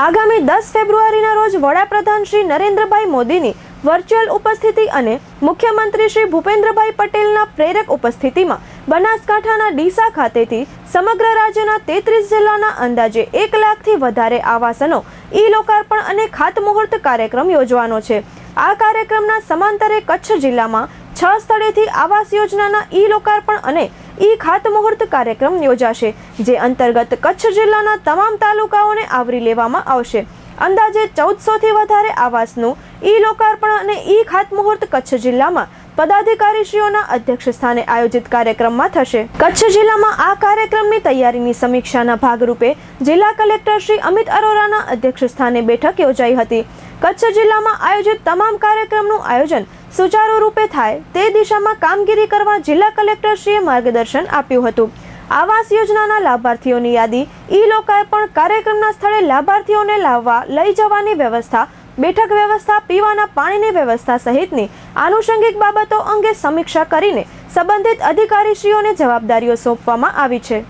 આગામી દસ ફેબ્રુઆરીના રોજ વડાપ્રધાન શ્રી નરેન્દ્રભાઈ મોદીની વર્ચ્યુઅલ ઉપસ્થિતિ અને મુખ્યમંત્રી શ્રી ભૂપેન્દ્રભાઈ પટેલના પ્રેરક ઉપસ્થિતિમાં બનાસકાંઠાના ડીસા ખાતેથી સમગ્ર રાજ્યના તેત્રીસ જિલ્લાના અંદાજે એક લાખથી વધારે આવાસનો ઈ લોકાર્પણ અને ખાતમુહૂર્ત કાર્યક્રમ યોજવાનો છે. આ કાર્યક્રમના સમાંતરે કચ્છ જિલ્લામાં છ સ્થળેથી આવાસ યોજનાના ઈ લોકાર્પણ અને ઈ ખાતમુહૂર્ત કાર્યક્રમ યોજાશે, જે અંતર્ગત કચ્છ જિલ્લાના તમામ તાલુકાઓને આવરી લેવામાં આવશે. અંદાજે ચૌદસોથી વધારે આવાસનું ઈ લોકાર્પણ અને ઈ ખાતમુહૂર્ત કચ્છ જિલ્લામાં પદાધિકારીશ્રીઓના અધ્યક્ષ સ્થાને આયોજિત કાર્યક્રમમાં થશે. કચ્છ જિલ્લામાં આ કાર્યક્રમની તૈયારીની સમીક્ષાના ભાગરૂપે જિલ્લા કલેક્ટર શ્રી અમિત અરોરાના અધ્યક્ષ સ્થાને બેઠક યોજાઈ હતી. કચ્છ જિલ્લામાં આયોજિત તમામ કાર્યક્રમનું આયોજન સુચારુ રૂપે થાય તે દિશામાં કામગીરી કરવા જિલ્લા કલેક્ટરશ્રીએ માર્ગદર્શન આપ્યું હતું. આવાસ યોજનાના લાભાર્થીઓની યાદી ઈ લોકાર્પણ કાર્યક્રમના સ્થળે લાભાર્થીઓને લાવવા લઈ જવાની વ્યવસ્થા, બેઠક વ્યવસ્થા, પીવાના પાણીની વ્યવસ્થા સહિતની આનુષંગિક બાબતો અંગે સમીક્ષા કરીને સંબંધિત અધિકારીશ્રીઓને જવાબદારીઓ સોંપવામાં આવી છે.